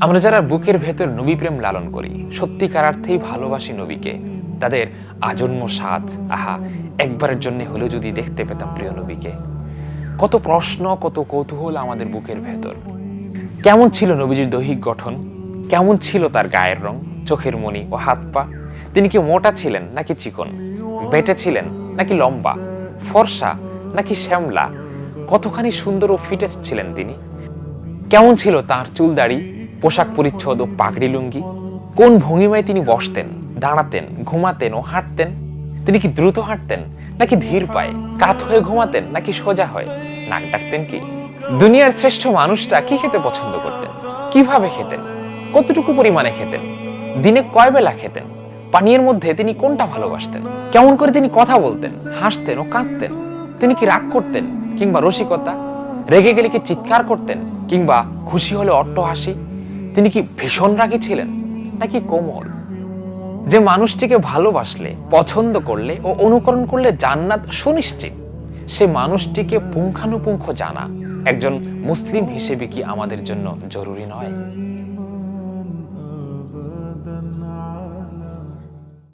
আমরা যারা বুকের ভেতর নবী প্রেম লালন করি সত্যিকার অর্থেই ভালোবাসি নবীকে। তাদের আজন্ম সাথ আহা, একবারের জন্য হলেও যদি দেখতে পেতাম প্রিয় নবীকে। কত প্রশ্ন, কত কৌতূহল আমাদের বুকের ভেতর। কেমন ছিল নবীজির দৈহিক গঠন? কেমন ছিল তার গায়ের রং, চোখের মনি ও হাত পা? তিনি কি মোটা ছিলেন নাকি চিকন? বেটে ছিলেন নাকি লম্বা? ফর্সা নাকি শ্যামলা? কতখানি সুন্দর ও ফিটেস্ট ছিলেন তিনি? কেমন ছিল তার চুল দাড়ি? পোশাক পরিচ্ছদ ও পাগড়ি লুঙ্গি। কোন ভঙ্গিমায় তিনি বসতেন, দাঁড়াতেন, ঘুমাতেন ও হাঁটতেন? তিনি কি দ্রুত হাঁটতেন, নাকি ধীর পায়ে, কাত হয়ে ঘুমাতেন, নাকি সোজা হয়ে? নাক ডাকতেন কি? দুনিয়ার শ্রেষ্ঠ মানুষটা কি খেতে পছন্দ করতেন? কীভাবে খেতেন? কতটুকু পরিমাণে খেতেন? দিনে কয় বেলা খেতেন? পানীয়ের মধ্যে তিনি কোনটা ভালোবাসতেন? কেমন করে তিনি কথা বলতেন, হাসতেন ও কাঁদতেন? তিনি কি রাগ করতেন, কিংবা রসিকতা? রেগে গেলে কি চিৎকার করতেন, কিংবা খুশি হলে অট্ট হাসি তিনি কি ভীষণ রাগী ছিলেন? নাকি কোমল? যে মানুষটিকে ভালোবাসলে, পছন্দ করলে ও অনুকরণ করলে জান্নাত সুনিশ্চিত। সে মানুষটিকে পুঙ্খানুপুঙ্খ জানা একজন মুসলিম হিসেবে কি আমাদের জন্য জরুরি নয়?